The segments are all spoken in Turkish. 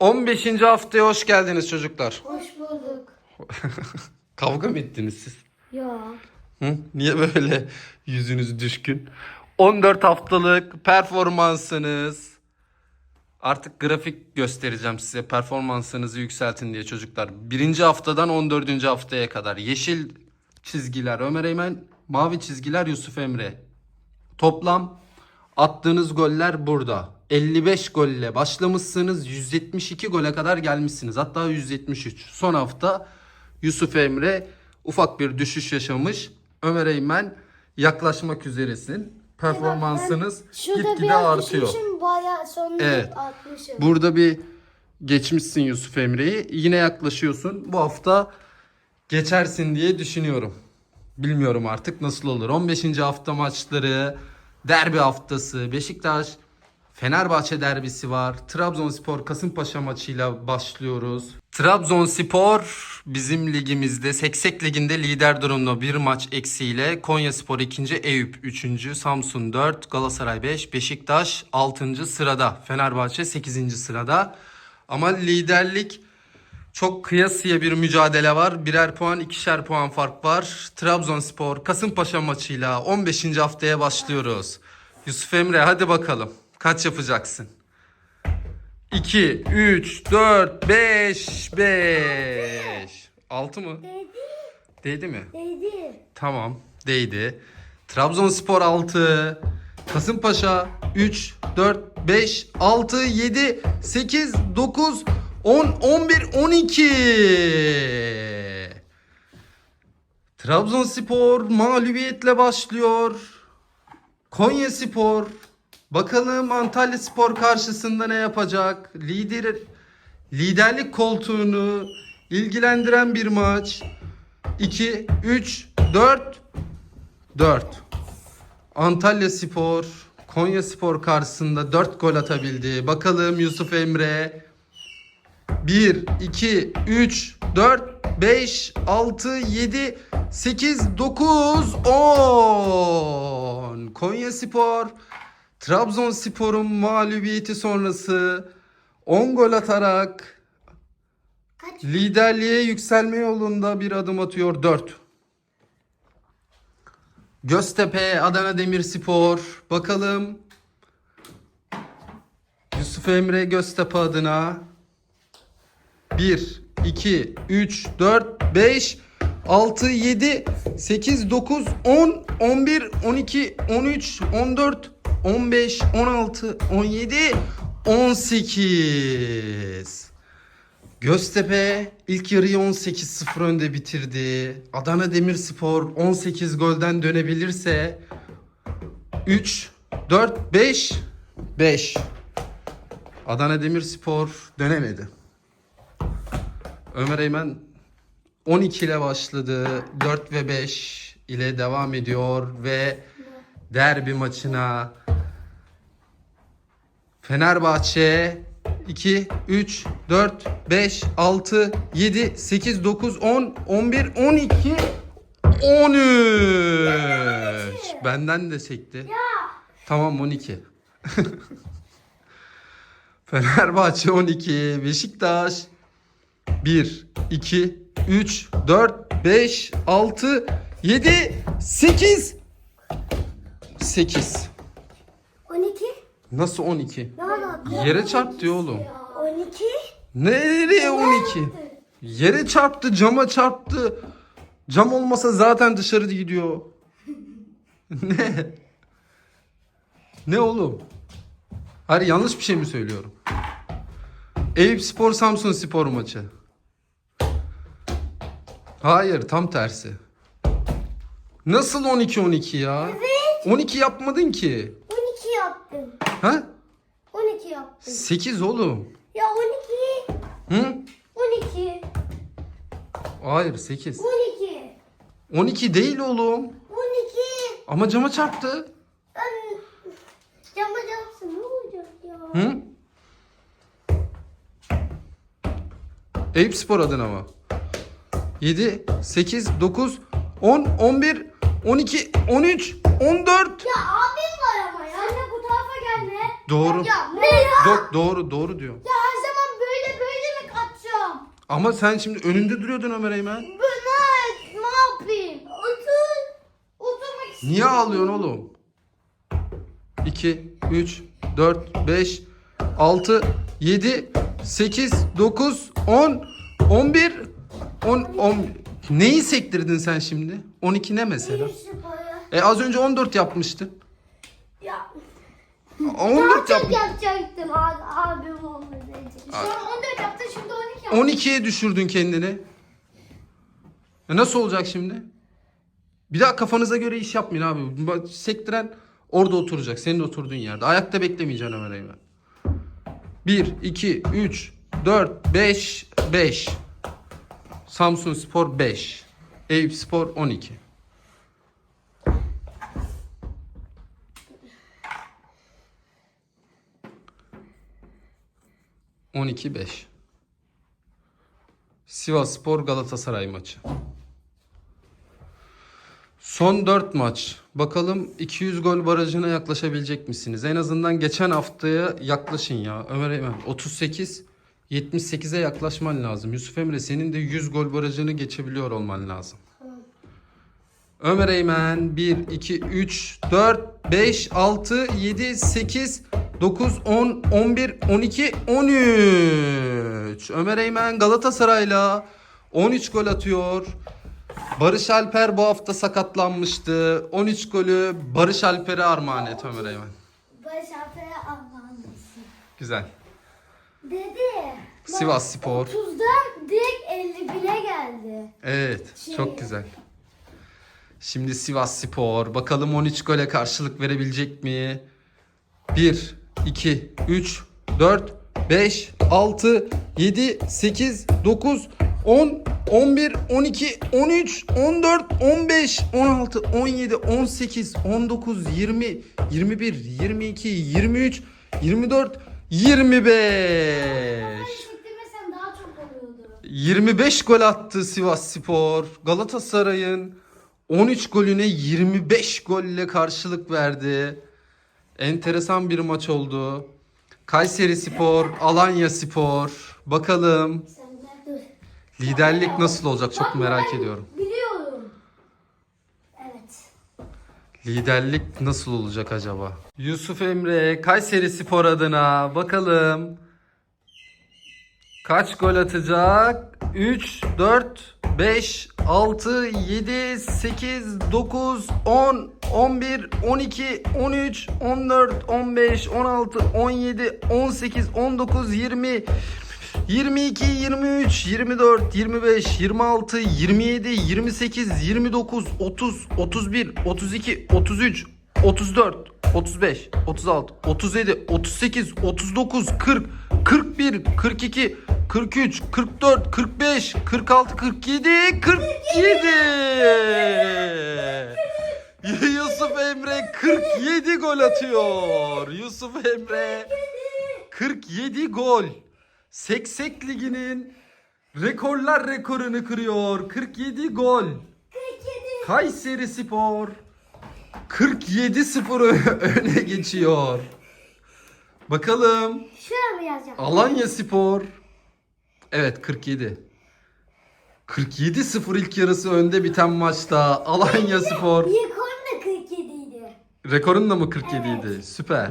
15. haftaya hoş geldiniz çocuklar. Hoş bulduk. Kavga mı ettiniz siz? Ya. Hı? Niye böyle yüzünüz düşkün? 14 haftalık performansınız. Artık grafik göstereceğim size performansınızı yükseltin diye çocuklar. Birinci haftadan 14. haftaya kadar. Yeşil çizgiler Ömer Eymen, mavi çizgiler Yusuf Emre. Toplam attığınız goller burada. 55 golle başlamışsınız. 172 gole kadar gelmişsiniz. Hatta 173. Son hafta Yusuf Emre ufak bir düşüş yaşamış. Ömer Eymen yaklaşmak üzeresin. Performansınız gitgide artıyor. bayağı Evet. atmışım. Burada bir geçmişsin Yusuf Emre'yi. Yine yaklaşıyorsun. Bu hafta geçersin diye düşünüyorum. Bilmiyorum artık nasıl olur. 15. hafta maçları, derbi haftası, Beşiktaş Fenerbahçe derbisi var. Trabzonspor Kasımpaşa maçıyla başlıyoruz. Trabzonspor bizim ligimizde Seksek Ligi'nde lider durumda bir maç eksiğiyle Konyaspor 2. Eyüp 3. Samsun 4 Galatasaray 5 Beşiktaş 6. sırada Fenerbahçe 8. sırada ama liderlik çok kıyasıya bir mücadele var. Birer puan, ikişer puan fark var. Trabzonspor Kasımpaşa maçıyla 15. haftaya başlıyoruz. Yusuf Emre hadi bakalım. Kaç yapacaksın? 2, 3, 4, 5, 5. 6 mı? Değdi. Değdi mi? Değdi. Tamam. Değdi. Trabzonspor 6. Kasımpaşa 3, 4, 5, 6, 7, 8, 9, 10, 11, 12. Trabzonspor mağlubiyetle başlıyor. Konya Spor bakalım Antalya Spor karşısında ne yapacak? Lider liderlik koltuğunu ilgilendiren bir maç. 2 3 4 4 Antalya Spor Konya Spor karşısında 4 gol atabildi. Bakalım Yusuf Emre 1 2 3 4 5 6 7 8 9 10 Konya Spor Trabzonspor'un mağlubiyeti sonrası 10 gol atarak Kaç? Liderliğe yükselme yolunda bir adım atıyor 4. Göztepe, Adana Demirspor. Bakalım. Yusuf Emre Göztepe adına. 1, 2, 3, 4, 5, 6, 7, 8, 9, 10, 11, 12, 13, 14, 15, 16, 17, 18. Göztepe ilk yarıyı 18-0 önde bitirdi. Adana Demirspor 18 golden dönebilirse 3 4 5 5 Adana Demirspor dönemedi. Ömer Eymen 12 ile başladı. 4 ve 5 ile devam ediyor ve derbi maçına Fenerbahçe 2, 3, 4, 5, 6, 7, 8, 9, 10, 11, 12, 13. Benden de çekti. Tamam 12. Fenerbahçe 12, Beşiktaş 1, 2, 3, 4, 5, 6, 7, 8. 8. 12. Nasıl 12? Ne alaka? Yere çarp diyor oğlum. 12. Nereye 12? Yere çarptı, cama çarptı. Cam olmasa zaten dışarı gidiyor. ne? Ne oğlum? Hayır yanlış bir şey mi söylüyorum? Eyüp Spor Samsun Spor maçı. Hayır tam tersi. Nasıl 12-12 ya? Evet. 12 yapmadın ki. 12 yaptım. Ha? 12 yaptım. 8 oğlum. Ya 12. Hı? 12. Hayır 8. 12. 12 değil oğlum. 12. Ama cama çarptı. Ben cama yapsın ne olacak ya? Hı? Eyüp Spor adına mı? 7, 8, 9, 10, 11, 12, 13, 14. Ya abim var ama ya. Anne bu tarafa gelme. Doğru. Ya ne ya? Do- doğru, doğru diyor. Ya her zaman böyle Ama sen şimdi önünde duruyordun Ömer Eymen. Ben ne, ne yapayım? Otur. Oturmak istiyorum. Niye ağlıyorsun oğlum? 2, 3, 4, 5, 6, 7, 8, 9, 10, 11, 10, 10. Neyi sektirdin sen şimdi? 12 ne mesela? E az önce 14 yapmıştın. Ya. 14 Daha çok yap. yapacaktım abi, abim olmasaydı. Sonra 14 yaptın şimdi 12 yaptın. 12'ye düşürdün kendini. E nasıl olacak şimdi? Bir daha kafanıza göre iş yapmayın abi. Sektiren orada oturacak. Senin oturduğun yerde. Ayakta beklemeyeceksin Ömer Eymen. 1, 2, 3, 4, 5, 5. Samsun Spor 5. Eyüp Spor 12. On iki beş. Sivas Spor Galatasaray maçı. Son 4 maç. Bakalım 200 gol barajına yaklaşabilecek misiniz? En azından geçen haftaya yaklaşın ya. Ömer Eymen 38 78'e yaklaşman lazım. Yusuf Emre senin de 100 gol barajını geçebiliyor olman lazım. Ömer Eymen 1 2 3 4 5 6 7 8 9 10 11 12 13. Ömer Eymen Galatasaray'la 13 gol atıyor. Barış Alper bu hafta sakatlanmıştı. 13 golü Barış Alper'e armağan et Ömer Eymen. Barış Alper'e anlamışsın. Güzel. Dedi. Sivas Spor. 30'dan direkt 51'e geldi. Evet, Şey- çok güzel. Şimdi Sivas Spor. Bakalım 13 gole karşılık verebilecek mi? 1, 2, 3, 4, 5, 6, 7, 8, 9, 10, 11, 12, 13, 14, 15, 16, 17, 18, 19, 20, 21, 22, 23, 24, 25. Ben çektirmesem daha çok oluyordu. 25 gol attı Sivas Spor. Galatasaray'ın 13 golüne 25 golle karşılık verdi. Enteresan bir maç oldu. Kayseri Spor, Alanya Spor. Bakalım. Liderlik nasıl olacak çok merak ediyorum. Biliyorum. Evet. Liderlik nasıl olacak acaba? Yusuf Emre Kayseri Spor adına bakalım. Kaç gol atacak? 3, 4, 5, 6, 7, 8, 9, 10, 11, 12, 13, 14, 15, 16, 17, 18, 19, 20, 22, 23, 24, 25, 26, 27, 28, 29, 30, 31, 32, 33, 34, 35, 36, 37, 38, 39, 40, 41, 42, 43, 44, 45, 46, 47, 47. Yusuf Emre 47 gol atıyor. Yusuf Emre 47 gol. Seksek Ligi'nin rekorlar rekorunu kırıyor. 47 gol. 47. Kayseri Spor 47-0 ö- öne geçiyor. Bakalım Şuraya mı yazacağım? Alanya Spor Evet 47. 47-0 ilk yarısı önde biten maçta Alanya Spor Rekor da 47 idi. Rekorun da mı 47 idi? Süper.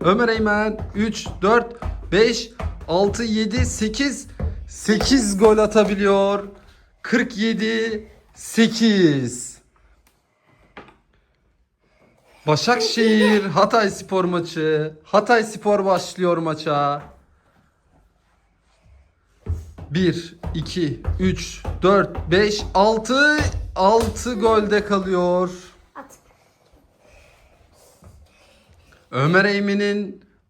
Ömer Eymen 3, 4, 5, 6, 7, 8, 8 gol atabiliyor. 47, 8. Başakşehir Hatay Spor maçı. Hatay Spor başlıyor maça. 1, 2, 3, 4, 5, 6, 6 golde kalıyor. Ömer Eymen'in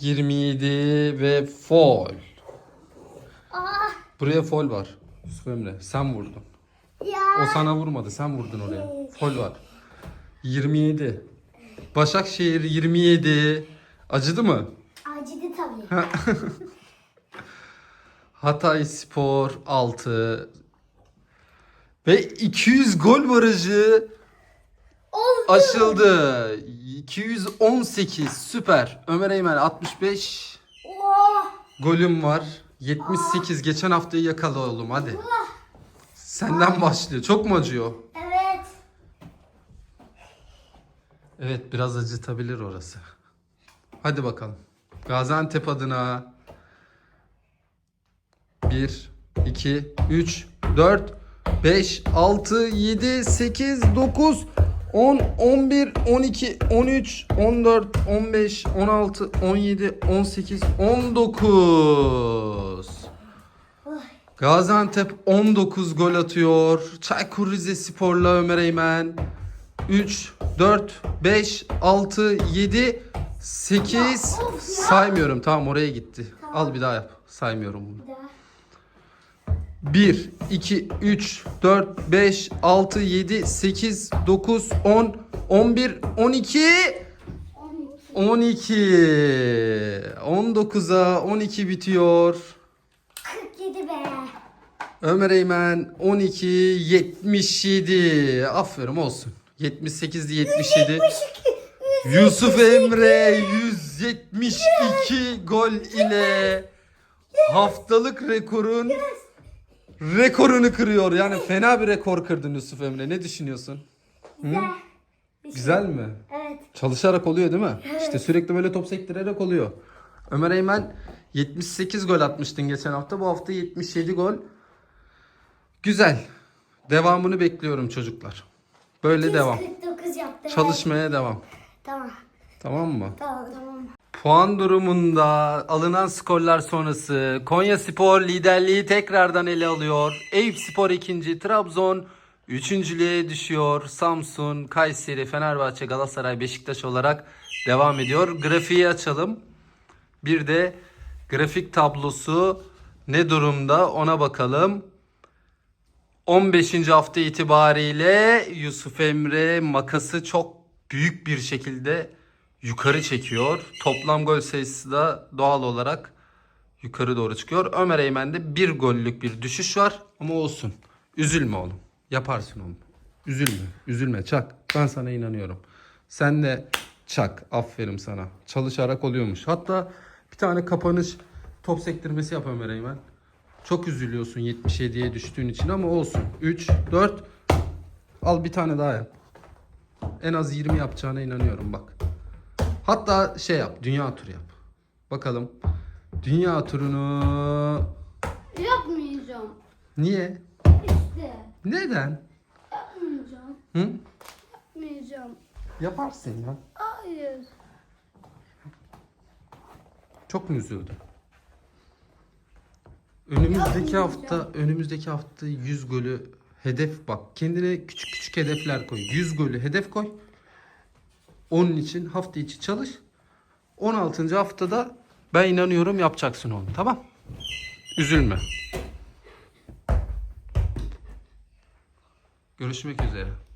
27 ve foul. Aa, Buraya foul var. Yusuf Emre sen vurdun. ya O sana vurmadı. Sen vurdun oraya. Fol var. 27. Başakşehir 27. Acıdı mı? Acıdı tabii. Hatay Spor 6. Ve 200 gol barajı Oldu. aşıldı. 218 süper. Ömer Eymen 65 Oh. golüm var. 78 geçen haftayı yakala oğlum hadi. Senden başlıyor. Çok mu acıyor? Evet. Evet biraz acıtabilir orası. Hadi bakalım. Gaziantep adına 1, 2, 3, 4, 5, 6, 7, 8, 9, 10, 11, 12, 13, 14, 15, 16, 17, 18, 19. Gaziantep 19 gol atıyor. Çaykur Rizespor'la Ömer Eymen 3, 4, 5, 6, 7, 8 Ya, of ya. saymıyorum. Tamam oraya gitti. Al bir daha yap. Saymıyorum bunu. Bir daha. 1, 2, 3, 4, 5, 6, 7, 8, 9, 10, 11, 12, 12. 12. 19'a 12 bitiyor. 47 be. Ömer Eymen 12 77. Aferin olsun. 78 77. Yusuf Emre 172 gol ile haftalık rekorun rekorunu kırıyor. Yani fena bir rekor kırdın Yusuf Emre. Ne düşünüyorsun? Güzel. Güzel mi? Evet. Çalışarak oluyor değil mi? İşte sürekli böyle top sektirerek oluyor. Ömer Eymen 78 gol atmıştın geçen hafta. Bu hafta 77 gol. Güzel. Devamını bekliyorum çocuklar. Böyle devam. 49 yaptı. Çalışmaya devam. Tamam. Tamam mı? Tamam tamam. Puan durumunda alınan skorlar sonrası Konya Spor liderliği tekrardan ele alıyor. Eyüp Spor ikinci, Trabzon üçüncülüğe düşüyor. Samsun, Kayseri, Fenerbahçe, Galatasaray, Beşiktaş olarak devam ediyor. Grafiği açalım. Bir de grafik tablosu ne durumda ona bakalım. 15. hafta itibariyle Yusuf Emre makası çok büyük bir şekilde yukarı çekiyor. Toplam gol sayısı da doğal olarak yukarı doğru çıkıyor. Ömer Eymen'de bir gollük bir düşüş var ama olsun. Üzülme oğlum. Yaparsın oğlum. Üzülme. Üzülme. Çak. Ben sana inanıyorum. Sen de çak. Aferin sana. Çalışarak oluyormuş. Hatta bir tane kapanış top sektirmesi yap Ömer Eymen. Çok üzülüyorsun 77'ye düştüğün için ama olsun. 3, 4. Al bir tane daha yap. En az 20 yapacağına inanıyorum bak. Hatta şey yap, dünya turu yap. Bakalım. Dünya turunu Yapmayacağım. niye? İşte. Neden? Yapmayacağım. Hı? Yapmayacağım. Yaparsın ya. Hayır. Çok mu üzüldün? Önümüzdeki hafta, önümüzdeki hafta 100 golü hedef bak. Kendine küçük küçük hedefler koy. 100 golü hedef koy. Onun için hafta içi çalış. 16. haftada ben inanıyorum yapacaksın onu. Tamam? Üzülme. Görüşmek üzere.